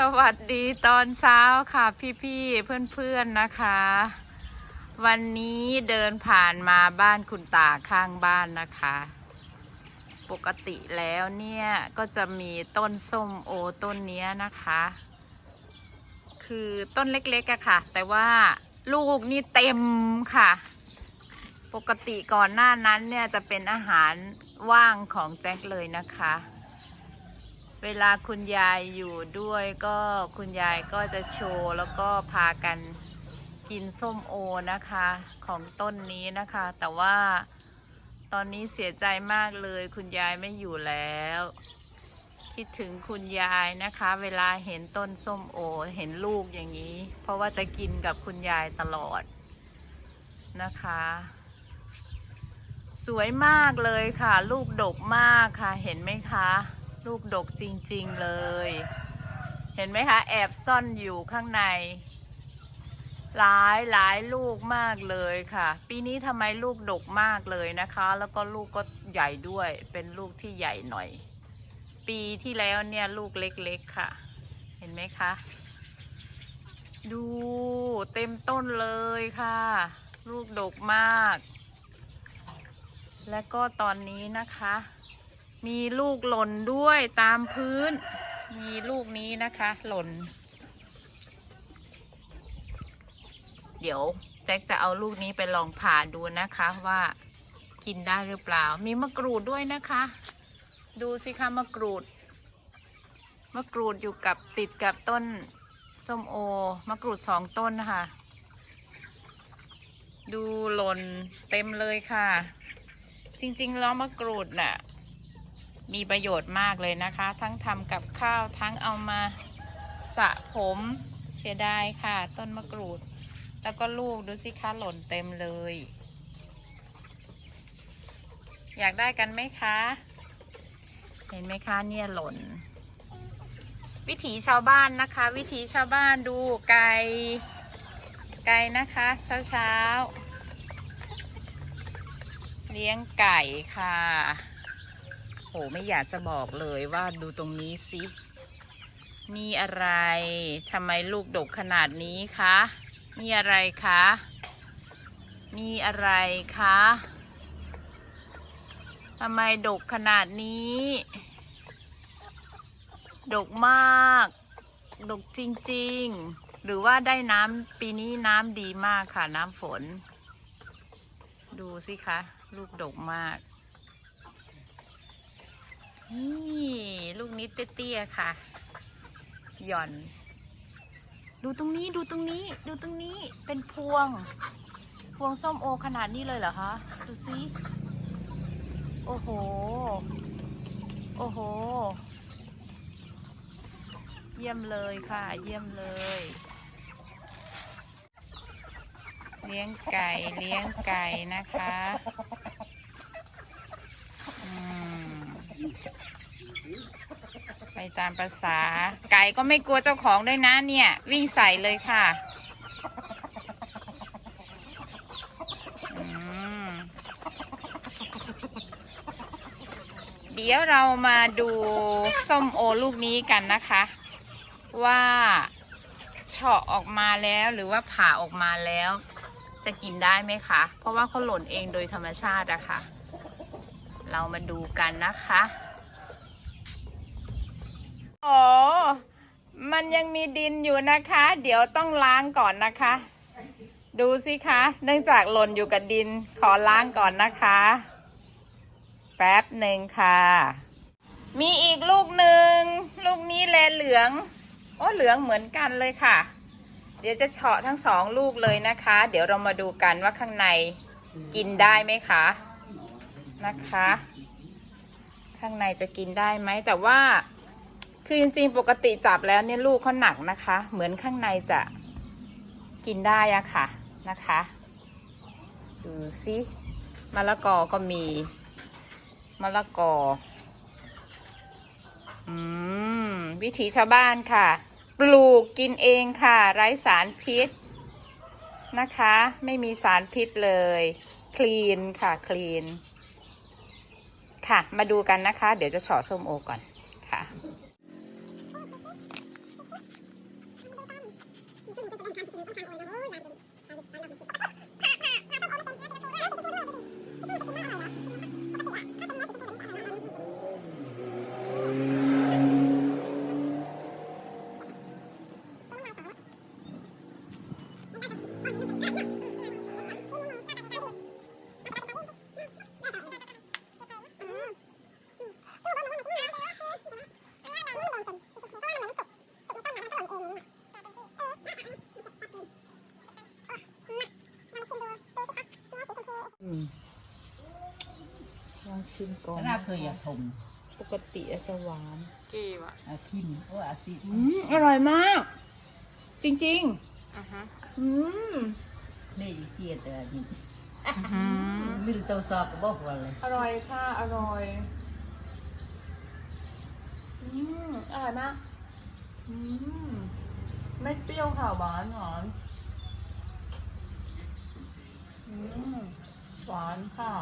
สวัสดีตอนเช้าค่ะพี่ๆเพื่อนๆนะคะ วันนี้เดินผ่านมาบ้านคุณตาข้างบ้านนะคะ ปกติแล้วเนี่ยก็จะมีต้นส้มโอต้นนี้นะคะ คือต้นเล็กๆอะค่ะ แต่ว่าลูกนี่เต็มค่ะ ปกติก่อนหน้านั้นเนี่ยจะเป็นอาหารว่างของแจ็คเลยนะคะ เวลาคุณยายอยู่ด้วยก็คุณยายก็จะโชว์แล้วก็พากันกินส้มโอนะคะของต้นนี้นะคะ แต่ว่าตอนนี้เสียใจมากเลย คุณยายไม่อยู่แล้ว คิดถึงคุณยายนะคะ เวลาเห็นต้นส้มโอเห็นลูกอย่างนี้ เพราะว่าจะกินกับคุณยายตลอดนะคะ สวยมากเลยค่ะ ลูกดกมากค่ะเห็นไหมคะ ลูกดกจริง ๆ เลย เห็นไหมคะ แอบซ่อนอยู่ข้างใน หลายหลายลูกมากเลยค่ะ ปีนี้ทำไมลูกดกมากเลยนะคะ แล้วก็ลูกก็ใหญ่ด้วย เป็นลูกที่ใหญ่หน่อย ปีที่แล้วเนี่ยลูกเล็กๆค่ะ เห็นไหมคะ ดูเต็มต้นเลยค่ะ ลูกดกมาก และก็ตอนนี้นะคะ มีลูกหล่นด้วยตามพื้น มีลูกนี้นะคะ หล่น เดี๋ยวแจ็คจะเอาลูกนี้ไปลองผ่าดูนะคะว่ากินได้หรือเปล่า มีมะกรูดด้วยนะคะ ดูสิคะมะกรูด มะกรูดอยู่กับติดกับต้นส้มโอ มะกรูดสองต้นนะคะ ดูหล่นเต็มเลยค่ะ จริงๆแล้วมะกรูดน่ะ มีประโยชน์มากเลยนะคะ ทั้งทำกับข้าวทั้งเอามาสระผมเสียดายค่ะ ต้นมะกรูด แล้วก็ลูกดูสิคะหล่นเต็มเลย อยากได้กันไหมคะ เห็นไหมคะเนี่ยหล่น วิถีชาวบ้านนะคะ วิถีชาวบ้านดูไก่ไก่นะคะ เช้าเช้าเลี้ยงไก่ค่ะ หไม่อยากจะบอกเลยว่าดูตรงนี้สิมีอะไรทำไมลูกดกขนาดนี้คะมีอะไรคะมีอะไรคะทำไมดกขนาดนี้ ดกมาก ดกจริงๆ หรือว่าได้น้ำปีนี้น้ำดีมากค่ะน้ำฝน ดูสิคะ ลูกดกมาก นี่ลูกนี้เตี้ยๆค่ะ หย่อน ดูตรงนี้ดูตรงนี้ ดูตรงนี้เป็นพวง พวงส้มโอขนาดนี้เลยเหรอคะดูสิโอ้โห โอ้โห เยี่ยมเลยค่ะ เยี่ยมเลย เลี้ยงไก่ เลี้ยงไก่นะคะอืม ไปตามภาษา ไก่ก็ไม่กลัวเจ้าของด้วยนะเนี่ย วิ่งใส่เลยค่ะเดี๋ยวเรามาดูส้มโอลูกนี้กันนะคะ ว่าเฉาะออกมาแล้วหรือว่าผ่าออกมาแล้ว จะกินได้ไหมคะ เพราะว่าเขาหล่นเองโดยธรรมชาติอะค่ะ เรามาดูกันนะคะ โอ้มันยังมีดินอยู่นะคะ เดี๋ยวต้องล้างก่อนนะคะ ดูสิคะ เนื่องจากหล่นอยู่กับดิน ขอล้างก่อนนะคะ แป๊บหนึ่งค่ะ มีอีกลูกหนึ่ง ลูกนี้แลเหลือง โอ้เหลืองเหมือนกันเลยค่ะ เดี๋ยวจะเฉาะทั้งสองลูกเลยนะคะ เดี๋ยวเรามาดูกันว่าข้างในกินได้ไหมคะ นะคะ ข้างในจะกินได้ไหมแต่ว่า คือจริงๆ ปกติจับแล้วเนี่ยลูกเขาหนักนะคะ เหมือนข้างในจะกินได้อะค่ะนะคะ ดูสิมะละกอก็มีมะละกอ อืม วิถีชาวบ้านค่ะ ปลูกกินเองค่ะ ไร้สารพิษนะคะ ไม่มีสารพิษเลย คลีนค่ะ คลีน ค่ะ มาดูกันนะคะ เดี๋ยวจะเฉาะส้มโอก่อน ชิมก่อนน่าเคยอยากทมปกติอาจจะหวานกี่วะอาทิมโอ้อาซิอืมอร่อยมาก จริงอือฮึๆอืมนี่เกียดอะไรนี่อือฮึมิลโตซอกก็บอกว่าเลยอร่อยค่ะอร่อยอืมอร่อยมากอืมไม่เปรี้ยวค่ะหวานหวานอืม หวานค่ะ